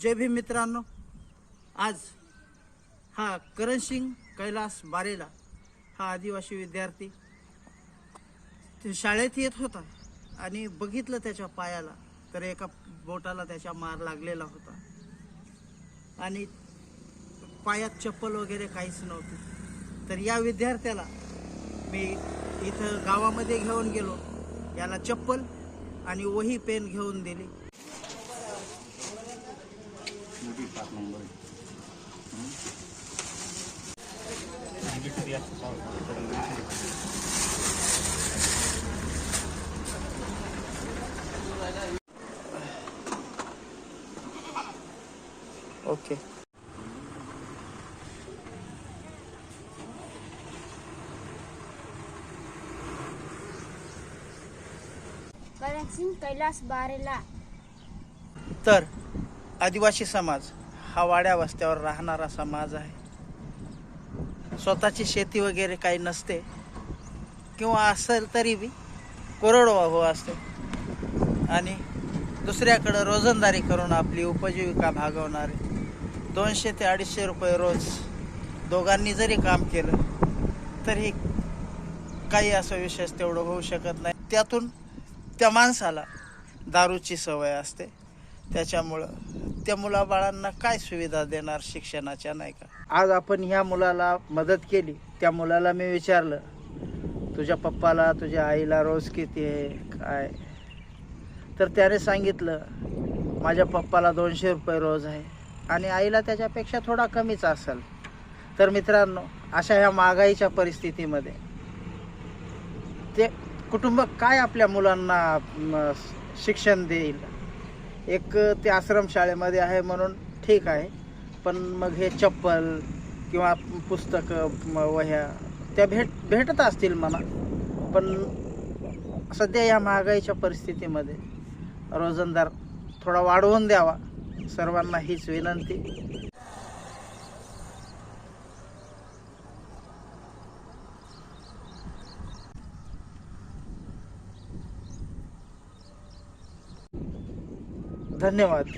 जय भीम मित्रांनो. आज हा करण सिंग कैलास बारेला हा आदिवासी विद्यार्थी ते शाळेत येत होता आणि बघितलं त्याच्या पायाला तर एका बोटाला त्याच्या मार लागलेला होता. आणि पायात चप्पल वगैरे काहीच नव्हती. तर या विद्यार्थ्याला मी इथं गावामध्ये घेऊन गेलो. याला चप्पल आणि वही पेन घेऊन दिली. ओके. करण सिंग कैलास बारेला. तर आदिवासी समाज. हा वाड्या वस्त्यावर राहणारा समाज आहे. स्वतःची शेती वगैरे काही नसते. किंवा असेल तरी बी कोरडवाहू असते. आणि दुसऱ्याकडं रोजंदारी करून आपली उपजीविका भागवणारे दोनशे ते अडीचशे रुपये रोज दोघांनी जरी काम केलं तरी काही असं विशेष तेवढं होऊ शकत नाही. त्यातून त्या माणसाला दारूची सवय असते. त्याच्यामुळं त्या मुलाबाळांना काय सुविधा देणार शिक्षणाच्या नाही का? आज आपण ह्या मुलाला मदत केली त्या मुलाला मी विचारलं तुझ्या पप्पाला तुझ्या आईला रोज किती आहे? काय? तर त्याने सांगितलं माझ्या पप्पाला दोनशे रुपये रोज आहे आणि आईला त्याच्यापेक्षा थोडा कमीच असेल. तर मित्रांनो अशा ह्या महागाईच्या परिस्थितीमध्ये ते कुटुंब काय आपल्या मुलांना शिक्षण देईल? एक ते आश्रमशाळेमध्ये आहे म्हणून ठीक आहे. पण मग हे चप्पल किंवा पुस्तकं वह्या त्या भेट भेटत असतील मला पण सध्या या महागाईच्या परिस्थितीमध्ये रोजंदार थोडा वाढवून द्यावा. सर्वांना हीच विनंती. धन्यवाद.